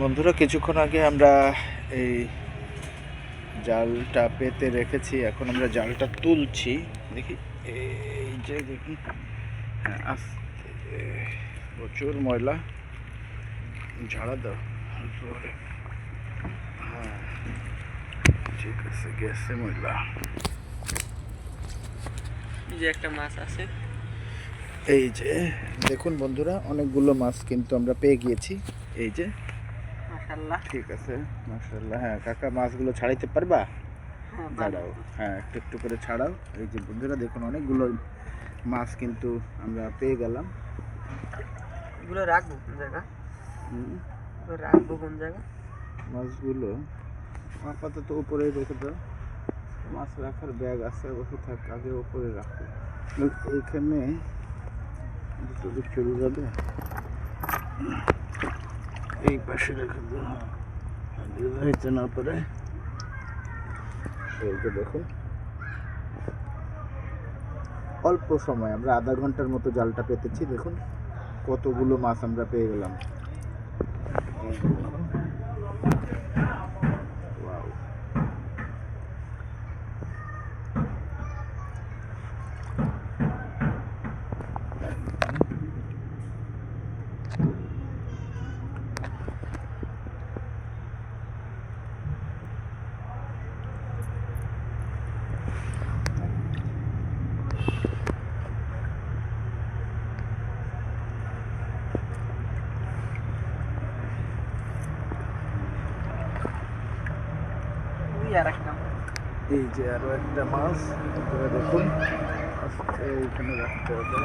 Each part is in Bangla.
বন্ধুরা কিছুক্ষণ আগে আমরা এই জালটা পেতে রেখেছি এখন আমরা জালটা তুলছি। দেখি এই যে দেখি হ্যাঁ, আস্তে প্রচুর ময়লা ঝাড়া দাও। হ্যাঁ ঠিক আছে গেছে ময়লা। এই যে একটা মাছ আছে। এই যে দেখুন বন্ধুরা অনেকগুলো মাছ কিন্তু আমরা পেয়ে গিয়েছি। এই যে মাশাল্লাহ ঠিক আছে মাশাল্লাহ হ্যাঁ কাকা মাছগুলো ছাড়াইতে পারবা? হ্যাঁ, ছাড়াও হ্যাঁ একটু একটু করে ছাড়াও। এই যে বন্ধুরা দেখুন অনেকগুলো মাছ কিন্তু আমরা পেয়ে গেলাম। এগুলো রাখব কোন জায়গা? রাখব কোন জায়গা? মাছগুলো আপাতত উপরে রেখে দাও। মাছ রাখার ব্যাগ আছে ওকে থাক আগে উপরে রাখো এইখানে দুটো চলে যাবে এই পাশে রেখে হইতে না পারে। দেখুন। অল্প সময়, আমরা আধা ঘণ্টার মতো জালটা পেতেছি, দেখুন। কতগুলো মাছ আমরা পেয়ে গেলাম এই যে দেখুন। Wow. ওই আর একটা এই যে আরও একটা মাছ আপনারা দেখুন। এইখানে রাখতে হবে।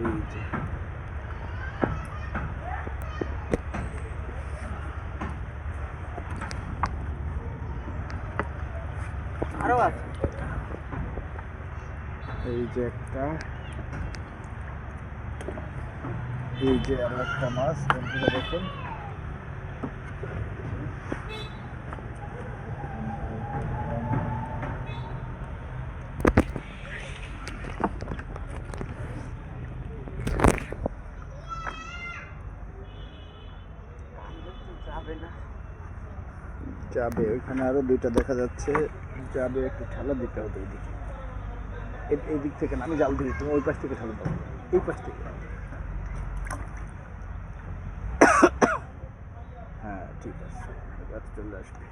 এই যে। আছে। এই যে একটা। এই যে আরও একটা মাছ বন্ধুরা দেখুন যাবে না যাবে, ওইখানে আরও দুইটা দেখা যাচ্ছে, যাবে একটু ঠেলা দিতে হবে এইদিকে এই- দিক থেকে আমি জাল দিই তুমি ওই পাশ থেকে ঠেলা দাও। এই পাশ থেকে। হ্যাঁ ঠিক আছে। এবার চলে আসবে।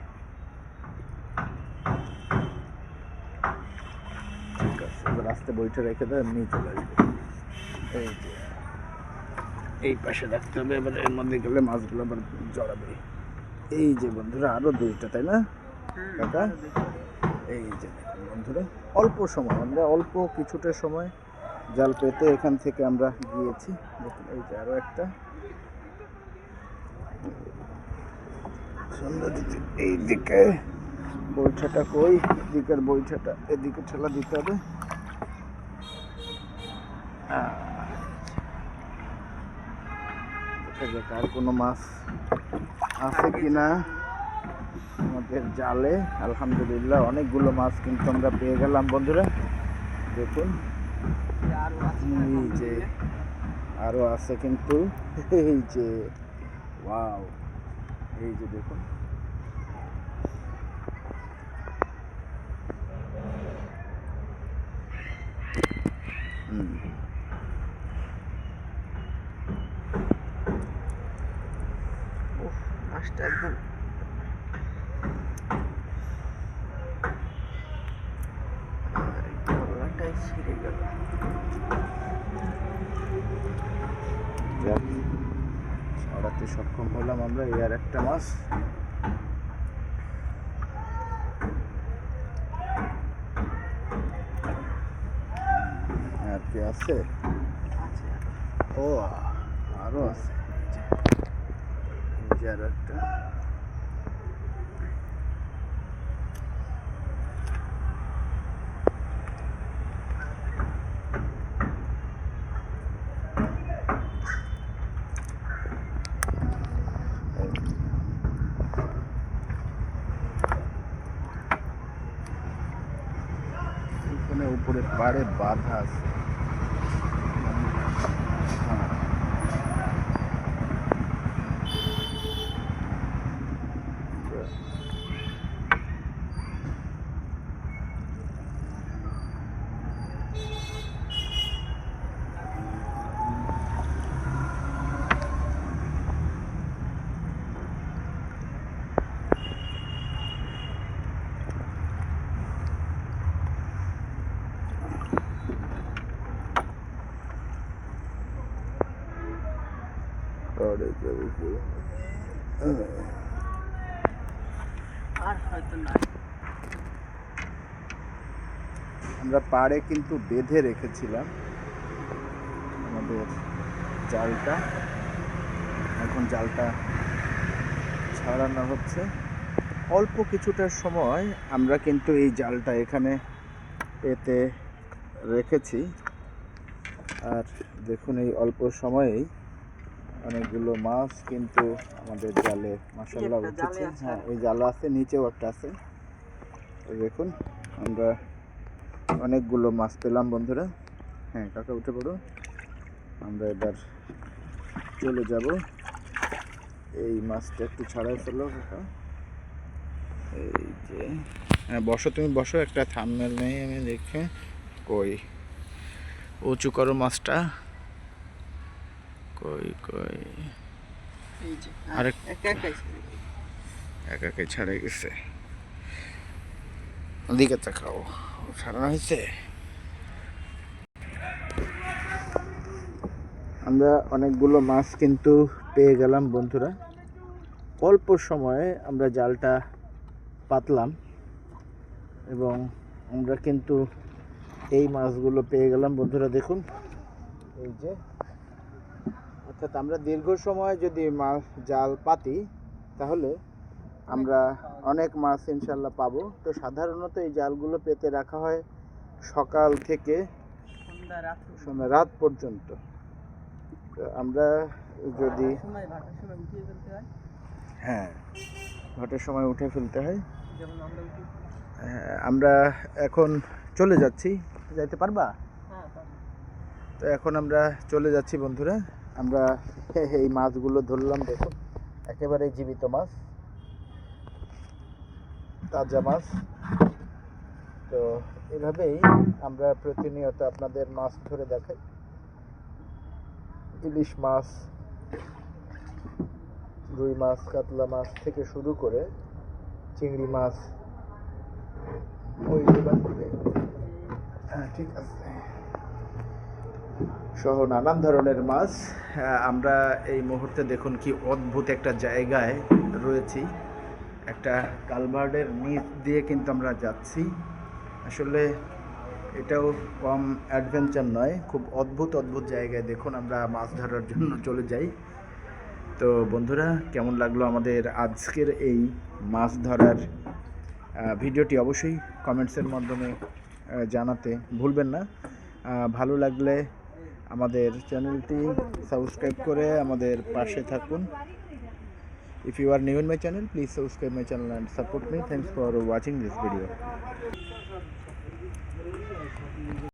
ঠিক আছে, এবার আস্তে বইটা রেখে দাও এমনি চলে আসবে। এই যে। এই পাশে রাখতে হবে, এবার এর মধ্যে গেলে মাছগুলো আবার জড়াবে। এই যে বন্ধুরা আরও দুইটা তাই না? কাকা? এই যে বন্ধুরা অল্প সময় আমরা অল্প কিছুটা সময় জাল পেতে এখান থেকে আমরা গিয়েছি। দেখুন এই যে আরও একটা। সন্ধ্যা দিতে এই দিকে বৈঠাটা কই? এদিকের বৈঠাটা এদিকে ঠেলা দিতে হবে। আহ, দেখা যাক আর কোনো মাছ আছে কি না আমাদের জালে, আলহামদুলিল্লাহ, অনেকগুলো মাছ কিন্তু আমরা পেয়ে গেলাম বন্ধুরা। দেখুন, এই আরও আছে এই যে আরও আছে কিন্তু, এই যে, ওয়াও, এই যে দেখুন। একদম। গলাটাই সক্ষম হলাম আমরা এই আর একটা মাছ। আছে? ও আরও আছে। যে একটা। উপরে পাড়ে বাঁধা আছে হ্যাঁ আমরা পাড়ে কিন্তু বেঁধে রেখেছিলাম আমাদের জালটা। এখন জালটা ছাড়ানো হচ্ছে। অল্প কিছুটা সময় আমরা কিন্তু এই জালটা এখানে পেতে রেখেছি। আর দেখুন এই অল্প সময়েই অনেকগুলো মাছ কিন্তু আমাদের জালে মাসাল্লাহ উঠেছে। হ্যাঁ ওই জাল আছে নিচেও একটা আছে। এই দেখুন আমরা অনেকগুলো মাছ পেলাম বন্ধুরা। হ্যাঁ কাকা উঠে পড়ো। আমরা এবার চলে যাব। এই মাছটা একটু ছাড়াই ফেলো কাকা। এই যে হ্যাঁ বসো তুমি বসো একটা থামনেল নেই আমি দেখে কই। উঁচু করো মাছটা। কই কই? এই যে আরেক- একা একাই ছেড়ে গেছে। একাকে ছাড়ে গেছে। ওদিকে তাকাও ছাড়ানো হয়েছে? আমরা অনেকগুলো মাছ কিন্তু পেয়ে গেলাম বন্ধুরা। অল্প সময়ে আমরা জালটা পাতলাম এবং আমরা কিন্তু এই মাছগুলো পেয়ে গেলাম। বন্ধুরা দেখুন এই যে অর্থাৎ আমরা দীর্ঘ সময় যদি মাছ জাল পাতি তাহলে আমরা অনেক মাছ ইনশাল্লাহ পাবো। তো সাধারণত এই জালগুলো পেতে রাখা হয় সকাল থেকে সন্ধ্যা রাত পর্যন্ত। তো আমরা যদি হয়। ঘটের সময় উঠে ফেলতে হয়। আমরা হ্যাঁ, আমরা এখন চলে যাচ্ছি। যাইতে পারবা? হ্যাঁ তো এখন আমরা চলে যাচ্ছি বন্ধুরা। আমরা এই মাছগুলো ধরলাম, দেখুন। একেবারে জীবিত মাছ। তাজা মাছ। তো এভাবেই আমরা প্রতিনিয়ত আপনাদের মাছ ধরে দেখাই। ইলিশ মাছ, রুই মাছ, কাতলা মাছ থেকে শুরু করে চিংড়ি মাছ। ওই হ্যাঁ ঠিক আছে। সহ নানান ধরনের মাছ। আমরা এই মুহূর্তে দেখুন কি অদ্ভুত একটা জায়গায় রয়েছি। একটা কালভার্ডের নিচ দিয়ে কিন্তু আমরা যাচ্ছি। আসলে এটাও কম অ্যাডভেঞ্চার নয়, খুব অদ্ভুত অদ্ভুত জায়গায় দেখুন আমরা মাছ ধরার জন্য চলে যাই। তো বন্ধুরা, কেমন লাগল আমাদের আজকের এই মাছ ধরার ভিডিওটি অবশ্যই কমেন্টসের মাধ্যমে জানাতে ভুলবেন না। ভালো লাগলে আমাদের চ্যানেলটি সাবস্ক্রাইব করে আমাদের পাশে থাকুন। If you are new in my channel please subscribe my channel and support me thanks for watching this video